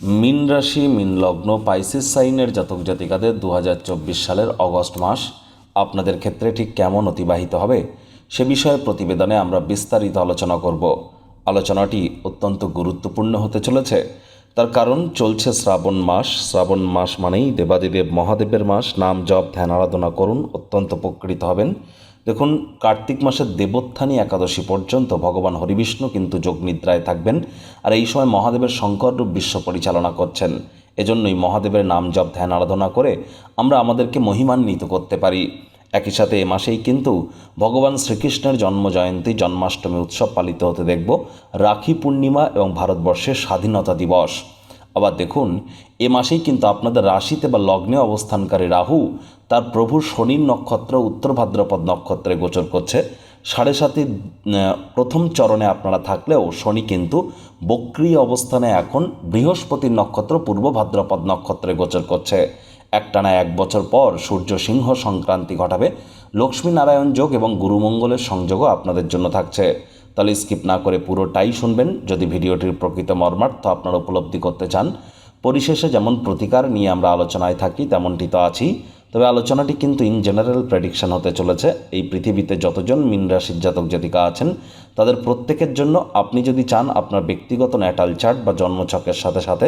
মিন রাশি, মিন লগ্ন, পাইসিস সাইনের জাতক জাতিকাদের দু হাজার চব্বিশ সালের অগস্ট মাস আপনাদের ক্ষেত্রে ঠিক কেমন অতিবাহিত হবে সে বিষয়ে প্রতিবেদনে আমরা বিস্তারিত আলোচনা করব। আলোচনাটি অত্যন্ত গুরুত্বপূর্ণ হতে চলেছে। তার কারণ, চলছে শ্রাবণ মাস। শ্রাবণ মাস মানেই দেবাদিদেব মহাদেবের মাস। নাম জপ, ধ্যান, আরাধনা করুন, অত্যন্ত উপকৃত হবেন। দেখুন, কার্তিক মাসের দেবোত্থানী একাদশী পর্যন্ত ভগবান হরিবিষ্ণু কিন্তু যোগ নিদ্রায় থাকবেন আর এই সময় মহাদেবের শঙ্কর রূপ বিশ্ব পরিচালনা করছেন। এজন্যই মহাদেবের নাম জপ, ধ্যান, আরাধনা করে আমরা আমাদেরকে মহিমান্বিত করতে পারি। একই সাথে এ মাসেই কিন্তু ভগবান শ্রীকৃষ্ণের জন্ম জয়ন্তী জন্মাষ্টমী উৎসব পালিত হতে দেখব। রাখি পূর্ণিমা এবং ভারতবর্ষের স্বাধীনতা দিবস। আবার দেখুন, এ মাসেই কিন্তু আপনাদের রাশিতে বা লগ্নে অবস্থানকারী রাহু তার প্রভু শনির নক্ষত্র, উত্তর ভাদ্রপদ নক্ষত্রে গোচর করছে। সাড়ে সাতে প্রথম চরণে আপনারা থাকলেও শনি কিন্তু বক্রিয় অবস্থানে এখন বৃহস্পতির নক্ষত্র, পূর্ব ভাদ্রপদ নক্ষত্রে গোচর করছে। একটানা এক বছর পর সূর্য সিংহ সংক্রান্তি ঘটাবে। লক্ষ্মীনারায়ণ যোগ এবং গুরুমঙ্গলের সংযোগও আপনাদের জন্য থাকছে। তাহলে স্কিপ না করে পুরোটাই শুনবেন। যদি ভিডিওটির প্রকৃত মর্মার্থ আপনারা উপলব্ধি করতে চান, পরিশেষে যেমন প্রতিকার নিয়ে আমরা আলোচনায় থাকি, তেমনটি তো আছি তবে আলোচনাটি কিন্তু ইন জেনারেল প্রেডিকশন হতে চলেছে। এই পৃথিবীতে যতজন মিন রাশির জাতক জাতিকা আছেন, তাদের প্রত্যেকের জন্য আপনি যদি চান আপনার ব্যক্তিগত ন্যাটাল চার্ট বা জন্মছকের সাথে সাথে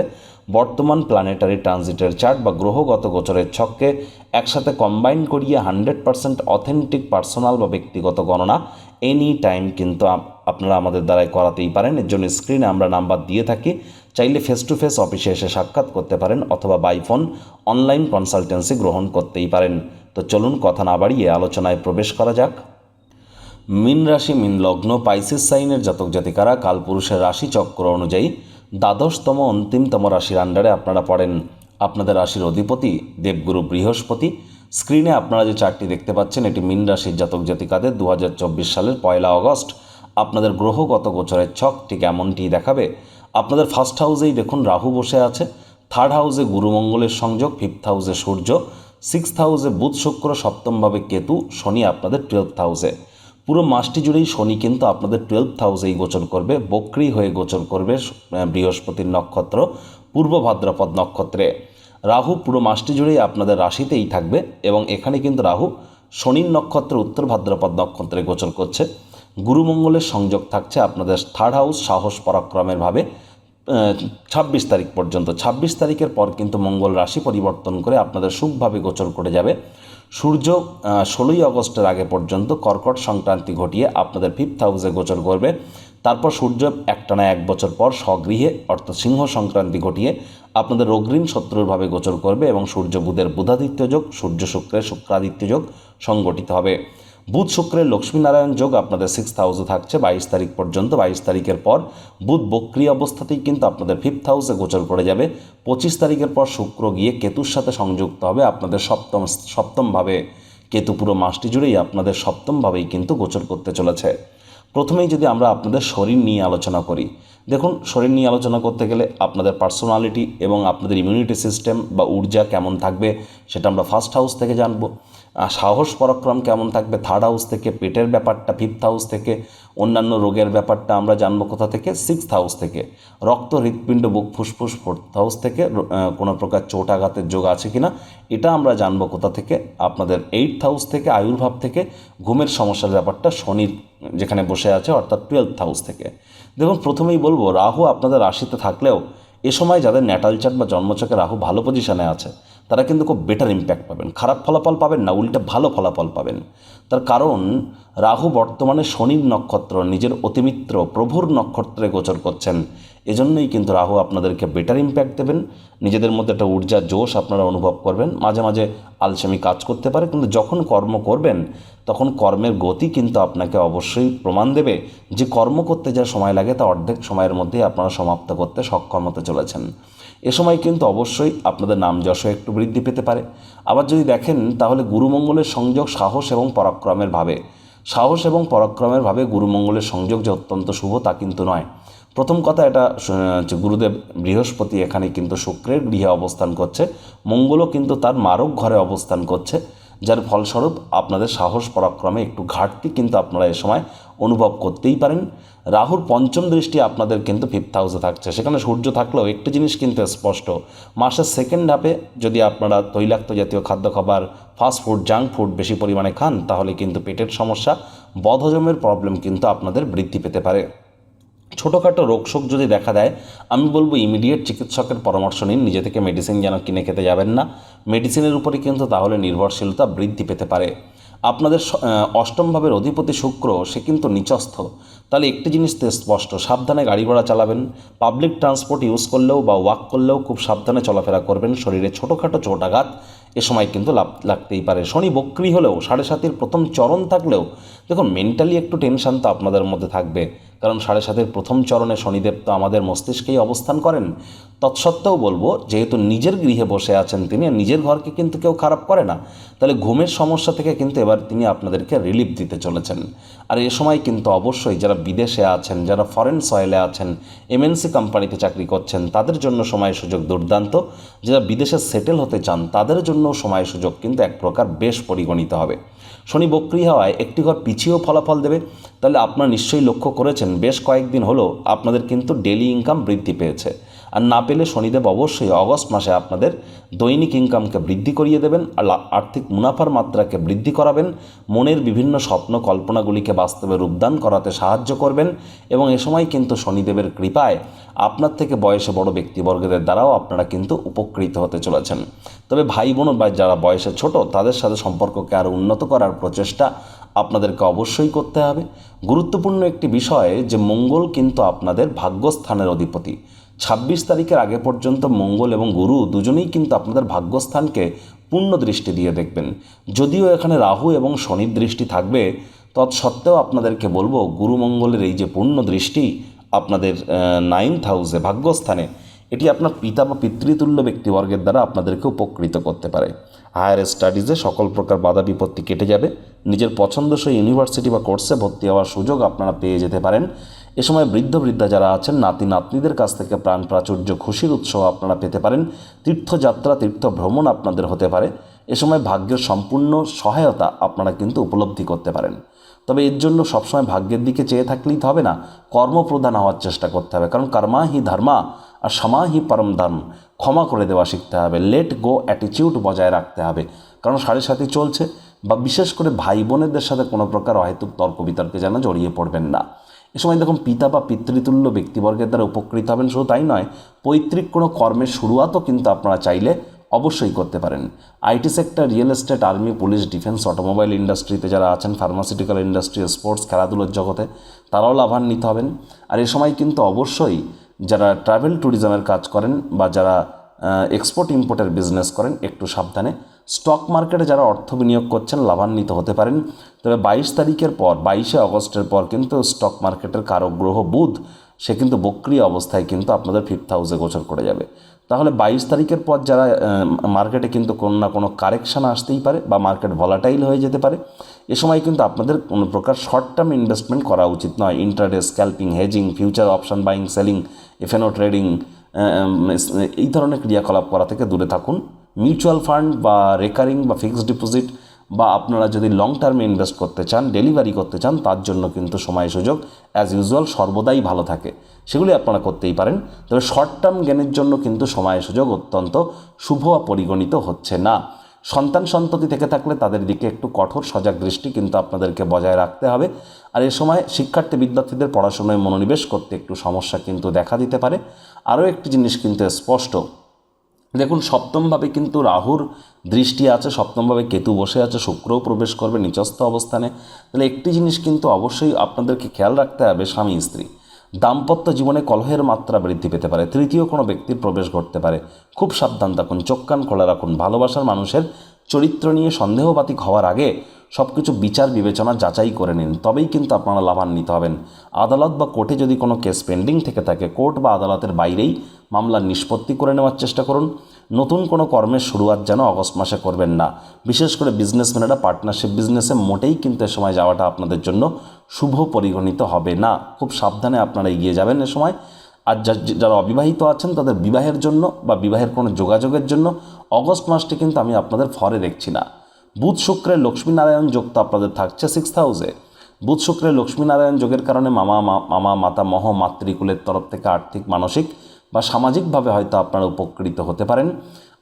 বর্তমান প্ল্যানেটারি ট্রানজিটের চার্ট বা গ্রহগত গোচরের ছককে একসাথে কম্বাইন করিয়ে হান্ড্রেড পার্সেন্ট অথেন্টিক পার্সোনাল বা ব্যক্তিগত গণনা এনি টাইম কিন্তু আপনারা আমাদের দ্বারাই করাতেই পারেন। এর জন্য স্ক্রিনে আমরা নাম্বার দিয়ে থাকি। চাইলে ফেস টু ফেস অফিসে এসে সাক্ষাৎ করতে পারেন অথবা বাই ফোন অনলাইন কনসালটেন্সি গ্রহণ করতেই পারেন। তো চলুন কথা না বাড়িয়ে আলোচনায় প্রবেশ করা যাক। মিন রাশি, মিন লগ্ন পাইসিস সাইনের জাতক জাতিকারা কালপুরুষের রাশি চক্র অনুযায়ী দ্বাদশতম, অন্তিমতম রাশির আন্ডারে আপনারা পড়েন। আপনাদের রাশির অধিপতি দেবগুরু বৃহস্পতি। স্ক্রিনে আপনারা যে চারটি দেখতে পাচ্ছেন, এটি মিন রাশির জাতক জাতিকাদের দু হাজার চব্বিশ সালের পয়লা অগস্ট আপনাদের গ্রহগত গোচরের ছক ঠিক এমনটিই দেখাবে। আপনাদের ফার্স্ট হাউসেই দেখুন, রাহু বসে আছে। থার্ড হাউসে গুরুমঙ্গলের সংযোগ ফিফথ হাউসে সূর্য সিক্সথ হাউসে বুধ শুক্র সপ্তমভাবে কেতু, শনি আপনাদের টুয়েলভ হাউসে পুরো মাসটি জুড়েই শনি কিন্তু আপনাদের টুয়েলভ হাউসেই গোচর করবে। বক্রি হয়ে গোচর করবে বৃহস্পতির নক্ষত্র, পূর্ব ভাদ্রপদ নক্ষত্রে। রাহু পুরো মাসটি জুড়েই আপনাদের রাশিতেই থাকবে এবং এখানে কিন্তু রাহু শনির নক্ষত্র, উত্তর ভাদ্রপদ নক্ষত্রে গোচর করছে। গুরুমঙ্গলের সংযোগ থাকছে আপনাদের থার্ড হাউস সাহস পরাক্রমের ভাবে। ছাব্বিশ তারিখ পর্যন্ত। ছাব্বিশ তারিখের পর কিন্তু মঙ্গল রাশি পরিবর্তন করে আপনাদের সুখভাবে গোচর করে যাবে। সূর্য ষোলোই আগস্টের আগে পর্যন্ত কর্কট সংক্রান্তি ঘটিয়ে আপনাদের ফিফথ হাউসে গোচর করবে। তারপর সূর্য একটানা এক বছর পর স্বগৃহে, অর্থাৎ সিংহ সংক্রান্তি ঘটিয়ে আপনাদের অগ্রিম শত্রুরভাবে গোচর করবে এবং সূর্য বুধের বুধাদিত্য যোগ, সূর্য শুক্রের শুক্রাদিত্য যোগ সংগঠিত হবে। বুধ শুক্রের লক্ষ্মীনারায়ণ যোগ আপনাদের সিক্স হাউসে থাকছে, বাইশ তারিখ পর্যন্ত। বাইশ তারিখের পর বুধ বক্রি অবস্থাতেই কিন্তু আপনাদের ফিফথ হাউসে গোচর পড়ে যাবে। পঁচিশ তারিখের পর শুক্র গিয়ে কেতুর সাথে সংযুক্ত হবে। আপনাদের সপ্তম, সপ্তমভাবে কেতু পুরো মাসটি জুড়েই আপনাদের সপ্তমভাবেই কিন্তু গোচর করতে চলেছে। প্রথমেই যদি আমরা আপনাদের শরীর নিয়ে আলোচনা করি, দেখুন শরীর নিয়ে আলোচনা করতে গেলে আপনাদের পার্সোনালিটি এবং আপনাদের ইমিউনিটি সিস্টেম বা ঊর্জা কেমন থাকবে সেটা আমরা ফার্স্ট হাউস থেকে জানব। সাহস পরাক্রম কেমন থাকবে? থার্ড হাউস থেকে পেটের ব্যাপারটা ফিফথ হাউস থেকে অন্যান্য রোগের ব্যাপারটা আমরা জানব কোথা থেকে? সিক্সথ হাউস থেকে। রক্ত, হৃৎপিণ্ড, বুক ফুসফুস ফোর্থ হাউস থেকে কোনো প্রকার চোট আঘাতের যোগ আছে কিনা? এটা আমরা জানব কোথা থেকে? আপনাদের এইটথ হাউস থেকে, আয়ুর্ভাব থেকে, ঘুমের সমস্যার ব্যাপারটা শনির যেখানে বসে আছে, অর্থাৎ টুয়েলথ হাউস থেকে। দেখুন, প্রথমেই বলব, রাহু আপনাদের রাশিতে থাকলেও এ সময় যাদের ন্যাটাল চার্ট বা জন্মচকে রাহু ভালো পজিশনে আছে তারা কিন্তু খুব বেটার ইম্প্যাক্ট পাবেন। খারাপ ফলাফল পাবেন না, উল্টে ভালো ফলাফল পাবেন। তার কারণ, রাহু বর্তমানে শনির নক্ষত্র, নিজের অতিমিত্র, প্রভুর নক্ষত্রে গোচর করছেন। এজন্যই কিন্তু রাহু আপনাদেরকে বেটার ইম্প্যাক্ট দেবেন। নিজেদের মধ্যে একটা ঊর্জা, জোশ আপনারা অনুভব করবেন। মাঝে মাঝে আলসেমি কাজ করতে পারে, কিন্তু যখন কর্ম করবেন, তখন কর্মের গতি কিন্তু আপনাকে অবশ্যই প্রমাণ দেবে। যে কর্ম করতে যা সময় লাগে, তা অর্ধেক সময়ের মধ্যেই আপনারা সমাপ্ত করতে সক্ষম হতে চলেছেন। এ সময় কিন্তু অবশ্যই আপনাদের নাম যশ একটু বৃদ্ধি পেতে পারে। আবার যদি দেখেন, তাহলে গুরুমঙ্গলের সংযোগ সাহস এবং পরাক্রমের ভাবে। সাহস এবং পরাক্রমের ভাবে গুরুমঙ্গলের সংযোগ যে অত্যন্ত শুভ, তা কিন্তু নয়। প্রথম কথা এটা গুরুদেব বৃহস্পতি এখানে কিন্তু শুক্রের গৃহে অবস্থান করছে। মঙ্গলও কিন্তু তার মারক ঘরে অবস্থান করছে। যার ফলস্বরূপ আপনাদের সাহস পরাক্রমে একটু ঘাটতি কিন্তু আপনারা এ সময় অনুভব করতেই পারেন। রাহুর পঞ্চম দৃষ্টি আপনাদের কিন্তু ফিফথ হাউসে থাকছে। সেখানে সূর্য থাকলেও একটি জিনিস কিন্তু স্পষ্ট। মাসের সেকেন্ড হাফে যদি আপনারা তৈলাক্ত জাতীয় খাদ্য খাবার ফাস্ট ফুড জাঙ্ক ফুড বেশি পরিমাণে খান, তাহলে কিন্তু পেটের সমস্যা, বদহজমের প্রবলেম কিন্তু আপনাদের বৃদ্ধি পেতে পারে। ছোটোখাটো রোগশোক যদি দেখা দেয়, আমি বলব ইমিডিয়েট চিকিৎসকের পরামর্শ নিন। নিজে থেকে মেডিসিন যেন কিনে খেতে যাবেন না। মেডিসিনের উপরে কিন্তু তাহলে নির্ভরশীলতা বৃদ্ধি পেতে পারে। আপনাদের অষ্টম ভাবের অধিপতি শুক্র, সে কিন্তু নিচস্থ। তাহলে একটি জিনিস তো স্পষ্ট, সাবধানে গাড়ি ঘোড়া চালাবেন। পাবলিক ট্রান্সপোর্ট ইউজ করলেও বা ওয়াক করলেও খুব সাবধানে চলাফেরা করবেন। শরীরে ছোটোখাটো চোটাঘাত এ সময় কিন্তু লাভ, লাগতেই পারে। শনি বক্রি হলেও সাড়ে সাতের প্রথম চরণ থাকলেও, দেখুন মেন্টালি একটু টেনশন তো আপনাদের মধ্যে থাকবে। কারণ সাড়ে সাতের প্রথম চরণে শনিদেব তো আমাদের মস্তিষ্কেই অবস্থান করেন। তৎসত্ত্বেও বলব, যেহেতু নিজের গৃহে বসে আছেন তিনি, আর নিজের ঘরকে কিন্তু কেউ খারাপ করে না, তাহলে ঘুমের সমস্যা থেকে কিন্তু এবার তিনি আপনাদেরকে রিলিফ দিতে চলেছেন। আর এ সময় কিন্তু অবশ্যই যারা বিদেশে আছেন, যারা ফরেন সয়েলে আছেন এমএনসি কোম্পানিতে চাকরি করছেন, তাদের জন্য সময় সুযোগ দুর্দান্ত। যারা বিদেশে সেটেল হতে চান, তাদের জন্য সময় সুযোগ কিন্তু এক প্রকার বেশ পরিগণিত হবে। শনি বক্রি হওয়ায় একটি ঘর পিছিয়েও ফলাফল দেবে, তাহলে আপনারা নিশ্চয়ই লক্ষ্য করেছেন বেশ কয়েকদিন হলো আপনাদের কিন্তু ডেলি ইনকাম বৃদ্ধি পেয়েছে। আর না পেলে শনিদেব অবশ্যই অগস্ট মাসে আপনাদের দৈনিক ইনকামকে বৃদ্ধি করিয়ে দেবেন আর আর্থিক মুনাফার মাত্রাকে বৃদ্ধি করাবেন, মনের বিভিন্ন স্বপ্ন কল্পনাগুলিকে বাস্তবে রূপদান করাতে সাহায্য করবেন এবং এ সময় কিন্তু শনিদেবের কৃপায় আপনার থেকে বয়সে বড় ব্যক্তিবর্গদের দ্বারাও আপনারা কিন্তু উপকৃত হতে চলেছেন। তবে ভাই বোন বা যারা বয়সে ছোট, তাদের সাথে সম্পর্ককে আরও উন্নত করার প্রচেষ্টা আপনাদেরকে অবশ্যই করতে হবে। গুরুত্বপূর্ণ একটি বিষয় যে মঙ্গল কিন্তু আপনাদের ভাগ্যস্থানের অধিপতি। ছাব্বিশ তারিখের আগে পর্যন্ত মঙ্গল এবং গুরু দুজনেই কিন্তু আপনাদের ভাগ্যস্থানকে পূর্ণ দৃষ্টি দিয়ে দেখবেন। যদিও এখানে রাহু এবং শনির দৃষ্টি থাকবে, তৎসত্ত্বেও আপনাদেরকে বলব, গুরু মঙ্গলের এই যে পূর্ণ দৃষ্টি আপনাদের নাইন্থ হাউসে ভাগ্যস্থানে, এটি আপনার পিতা বা পিতৃতুল্য ব্যক্তিবর্গের দ্বারা আপনাদেরকে উপকৃত করতে পারে। হায়ার স্টাডিজে সকল প্রকার বাধা বিপত্তি কেটে যাবে। নিজের পছন্দসই ইউনিভার্সিটি বা কোর্সে ভর্তি হওয়ার সুযোগ আপনারা পেয়ে যেতে পারেন। এ সময় বৃদ্ধ বৃদ্ধা যারা আছেন, নাতি নাতনিদের কাছ থেকে প্রাণ প্রাচুর্য, খুশির উৎসব আপনারা পেতে পারেন। তীর্থযাত্রা তীর্থ ভ্রমণ আপনাদের হতে পারে। এ সময় ভাগ্যের সম্পূর্ণ সহায়তা আপনারা কিন্তু উপলব্ধি করতে পারেন। তবে এর জন্য সবসময় ভাগ্যের দিকে চেয়ে থাকলেই তো হবে না, কর্মপ্রধান হওয়ার চেষ্টা করতে হবে। কারণ কর্মা হি ধর্মা আর সমা হি পরম ধর্ম, ক্ষমা করে দেওয়া শিখতে হবে লেট গো অ্যাটিচিউড বজায় রাখতে হবে। কারণ সাড়ে সাথে চলছে, বা বিশেষ করে ভাই বোনেদের সাথে কোনো প্রকার অহেতুক তর্ক বিতর্কে যেন জড়িয়ে পড়বেন না। এ সময় দেখুন পিতা বা পিতৃতুল্য ব্যক্তিবর্গের দ্বারা উপকৃত হবেন, শুধু তাই নয়, পৈতৃক কোনো কর্মের শুরুয়াতও কিন্তু আপনারা চাইলে অবশ্যই করতে পারেন। IT sector, real estate, army, police, defence, automobile ইন্ডাস্ট্রিতে যারা আছেন, ফার্মাসিউটিক্যাল ইন্ডাস্ট্রি, স্পোর্টস, খেলাধুলোর জগতে, তারাও লাভান্বিত হবেন। আর এ সময় কিন্তু অবশ্যই যারা ট্রাভেল ট্যুরিজমের কাজ করেন বা যারা এক্সপোর্ট, ইম্পোর্টের বিজনেস করেন, একটু সাবধানে স্টক মার্কেটে যারা অর্থ বিনিয়োগ করছেন, লাভান্বিত হতে পারেন। তবে বাইশ তারিখের পর, বাইশে আগস্টের পর কিন্তু স্টক মার্কেটের কারক গ্রহ বুধ, সে কিন্তু বক্রিয় অবস্থায় কিন্তু আপনাদের ফিফথ হাউসে গোচর করে যাবে। তাহলে বাইশ তারিখের পর যারা মার্কেটে কিন্তু কোনো না কোনো কারেকশান আসতেই পারে বা মার্কেট ভলাটাইল হয়ে যেতে পারে। এ সময় কিন্তু আপনাদের কোনো প্রকার শর্ট টার্ম ইনভেস্টমেন্ট করা উচিত নয়। Intraday scalping hedging future option buying selling F and O trading এই ধরনের ক্রিয়াকলাপ করা থেকে দূরে থাকুন। মিউচুয়াল ফান্ড বা রেকারিং বা ফিক্সড ডিপোজিট বা আপনারা যদি লং টার্মে ইনভেস্ট করতে চান ডেলিভারি করতে চান, তার জন্য কিন্তু সময় সুযোগ। অ্যাজ ইউজুয়াল সর্বদাই ভালো থাকে। সেগুলি আপনারা করতেই পারেন। তবে শর্ট টার্ম জ্ঞানের জন্য কিন্তু সময় সুযোগ অত্যন্ত শুভ পরিগণিত হচ্ছে না। সন্তান সন্ততি থেকে থাকলে তাদের দিকে একটু কঠোর, সজাগ দৃষ্টি কিন্তু আপনাদেরকে বজায় রাখতে হবে। আর এ সময় শিক্ষার্থী, বিদ্যার্থীদের পড়াশোনায় মনোনিবেশ করতে একটু সমস্যা কিন্তু দেখা দিতে পারে। আরও একটি জিনিস কিন্তু স্পষ্ট। দেখুন, সপ্তমভাবে কিন্তু রাহুর দৃষ্টি আছে, সপ্তমভাবে কেতু বসে আছে, শুক্রও প্রবেশ করবে নিচস্থ অবস্থানে। তাহলে একটি জিনিস কিন্তু অবশ্যই আপনাদেরকে খেয়াল রাখতে হবে, স্বামী, স্ত্রী। দাম্পত্য জীবনে কলহের মাত্রা বৃদ্ধি পেতে পারে, তৃতীয় কোনো ব্যক্তির প্রবেশ ঘটতে পারে। খুব সাবধান থাকুন, চোখ কান খোলা রাখুন, ভালোবাসার মানুষের চরিত্র নিয়ে সন্দেহবাতিক হওয়ার আগে সব কিছু বিচার বিবেচনা যাচাই করে নিন, তবেই কিন্তু আপনারা লাভান্বিত হবেন। আদালত বা কোর্টে যদি কোনো কেস পেন্ডিং থেকে থাকে, কোর্ট বা আদালতের বাইরেই মামলার নিষ্পত্তি করে নেওয়ার চেষ্টা করুন। নতুন কোনো কর্মের শুরুয়াত যেন অগস্ট মাসে করবেন না। বিশেষ করে বিজনেসম্যানেরা পার্টনারশিপ বিজনেসে মোটেই কিন্তু এ সময় যাওয়াটা আপনাদের জন্য শুভ পরিগণিত হবে না। খুব সাবধানে আপনারা এগিয়ে যাবেন এ সময়। আর যারা অবিবাহিত আছেন তাদের বিবাহের জন্য বা বিবাহের কোনো যোগাযোগের জন্য অগস্ট মাসটি কিন্তু আমি আপনাদের ফরে দেখছি না। বুধ শুক্রের লক্ষ্মীনারায়ণ যোগ তো আপনাদের থাকছে সিক্স হাউসে বুধ শুক্রের লক্ষ্মীনারায়ণ যোগের কারণে মামা মামা, মাতা মহ, মাতৃকুলের তরফ থেকে আর্থিক, মানসিক বা সামাজিকভাবে হয়তো আপনারা উপকৃত হতে পারেন।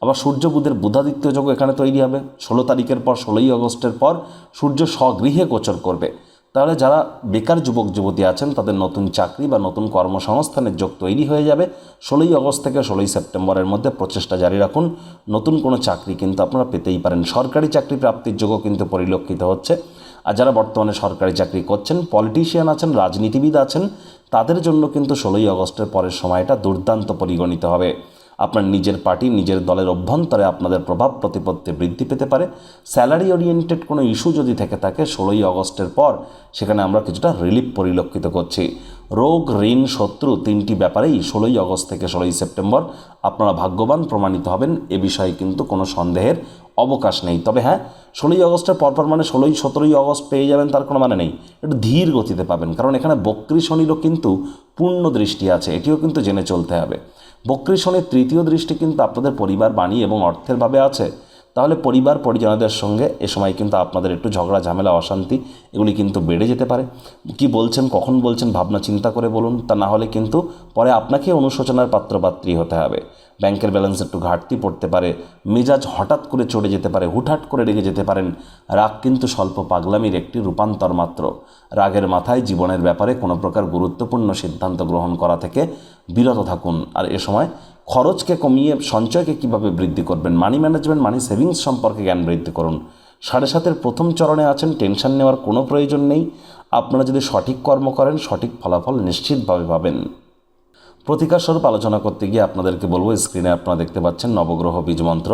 আবার সূর্য বুধের বুধাদিত্য যোগ এখানে তৈরি হবে। ষোলো তারিখের পর, ষোলোই আগস্টের পর সূর্য স্বগৃহে গোচর করবে। তাহলে যারা বেকার যুবক, যুবতী আছেন, তাদের নতুন চাকরি বা নতুন কর্মসংস্থানের যোগ তৈরি হয়ে যাবে। ষোলোই আগস্ট থেকে ষোলোই সেপ্টেম্বরের মধ্যে প্রচেষ্টা জারি রাখুন। নতুন কোনো চাকরি কিন্তু আপনারা পেতেই পারেন। সরকারি চাকরি প্রাপ্তির যোগও কিন্তু পরিলক্ষিত হচ্ছে। আর যারা বর্তমানে সরকারি চাকরি করছেন, পলিটিশিয়ান আছেন, রাজনীতিবিদ আছেন, তাদের জন্য কিন্তু ষোলোই আগস্টের পরের সময়টা দুর্দান্ত পরিগণিত হবে। আপনার নিজের পার্টি, নিজের দলের অভ্যন্তরে আপনাদের প্রভাব, প্রতিপত্তি বৃদ্ধি পেতে পারে। স্যালারি ওরিয়েন্টেড কোনো ইস্যু যদি থেকে থাকে, ষোলোই আগস্টের পর সেখানে আমরা কিছুটা রিলিফ পরিলক্ষিত করছি। রোগ, ঋণ, শত্রু তিনটি ব্যাপারেই ষোলোই আগস্ট থেকে ষোলোই সেপ্টেম্বর আপনারা ভাগ্যবান প্রমাণিত হবেন। এ বিষয়ে কিন্তু কোনো সন্দেহের অবকাশ নেই। তবে হ্যাঁ ষোলোই আগস্টের পরপর মানে ষোলোই, সতেরোই আগস্ট পেয়ে যাবেন তার কোনো মানে নেই। একটু ধীর গতিতে পাবেন, কারণ এখানে বক্রী শনিরও কিন্তু পূর্ণ দৃষ্টি আছে। এটিও কিন্তু জেনে চলতে হবে। বক্রী শনির তৃতীয় দৃষ্টি কিন্তু আপনাদের পরিবার বাণী এবং অর্থের ভাবে আছে। তাহলে পরিবার পরিজনদের সঙ্গে এ সময় কিন্তু আপনাদের একটু ঝগড়া, ঝামেলা, অশান্তি এগুলি কিন্তু বেড়ে যেতে পারে। কি বলছেন, কখন বলছেন, ভাবনা, চিন্তা করে বলুন। তা না হলে কিন্তু পরে আপনাকে অনুশোচনার পাত্রপাত্রী হতে হবে। ব্যাংকের ব্যালেন্স একটু ঘাটতি পড়তে পারে, মেজাজ হঠাৎ করে চড়ে যেতে পারে, হুটহাট করে রেগে যেতে পারেন। রাগ কিন্তু স্বল্প পাগলামির একটি রূপান্তর মাত্র। রাগের মাথায় জীবনের ব্যাপারে কোনো প্রকার গুরুত্বপূর্ণ সিদ্ধান্ত গ্রহণ করা থেকে বিরত থাকুন। আর এ সময় খরচকে কমিয়ে সঞ্চয়কে কীভাবে বৃদ্ধি করবেন? মানি ম্যানেজমেন্ট, মানি সেভিংস সম্পর্কে জ্ঞান বৃদ্ধি করুন। সাড়ে সাতের প্রথম চরণে আছেন, টেনশন নেওয়ার কোনো প্রয়োজন নেই। আপনারা যদি সঠিক কর্ম করেন, সঠিক ফলাফল নিশ্চিতভাবে পাবেন। প্রতিকার স্বরূপ আলোচনা করতে গিয়ে আপনাদেরকে বলব, স্ক্রিনে আপনারা দেখতে পাচ্ছেন নবগ্রহ বীজমন্ত্র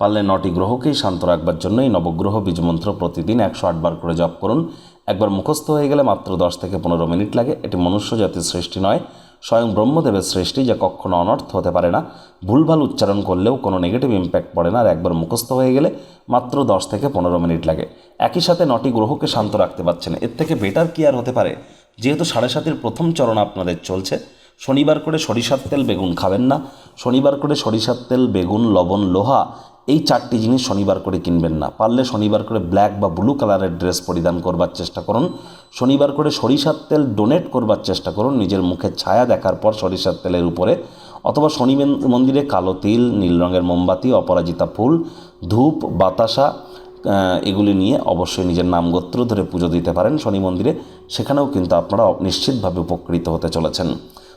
পারলে নটি গ্রহকেই শান্ত রাখবার জন্য এই নবগ্রহ বীজমন্ত্র প্রতিদিন একশো আটবার করে জপ করুন। একবার মুখস্থ হয়ে গেলে মাত্র দশ থেকে পনেরো মিনিট লাগে। এটি মনুষ্য জাতির সৃষ্টি নয়, স্বয়ং ব্রহ্মদেবের সৃষ্টি যা কখনো অনর্থ হতে পারে না। ভুলভাল উচ্চারণ করলেও কোনো নেগেটিভ ইম্প্যাক্ট পড়ে না আর একবার মুখস্থ হয়ে গেলে মাত্র দশ থেকে পনেরো মিনিট লাগে। একই সাথে নটি গ্রহকে শান্ত রাখতে পারছেন। এর থেকে বেটার কি আর হতে পারে? যেহেতু সাড়ে সাতের প্রথম চরণ আপনাদের চলছে শনিবার করে সরিষার তেল, বেগুন খাবেন না। শনিবার করে সরিষার তেল, বেগুন, লবণ, লোহা, এই চারটি জিনিস শনিবার করে কিনবেন না। পারলে শনিবার করে ব্ল্যাক বা ব্লু কালারের ড্রেস পরিধান করবার চেষ্টা করুন। শনিবার করে সরিষার তেল ডোনেট করবার চেষ্টা করুন। নিজের মুখের ছায়া দেখার পর সরিষার তেলের উপরে। অথবা শনি মেন- মন্দিরে কালো তিল, নীল রঙের মোমবাতি, অপরাজিতা ফুল, ধূপ, বাতাসা এগুলি নিয়ে অবশ্যই নিজের নাম গোত্র ধরে পুজো দিতে পারেন শনি মন্দিরে। সেখানেও কিন্তু আপনারা নিশ্চিতভাবে উপকৃত হতে চলেছেন।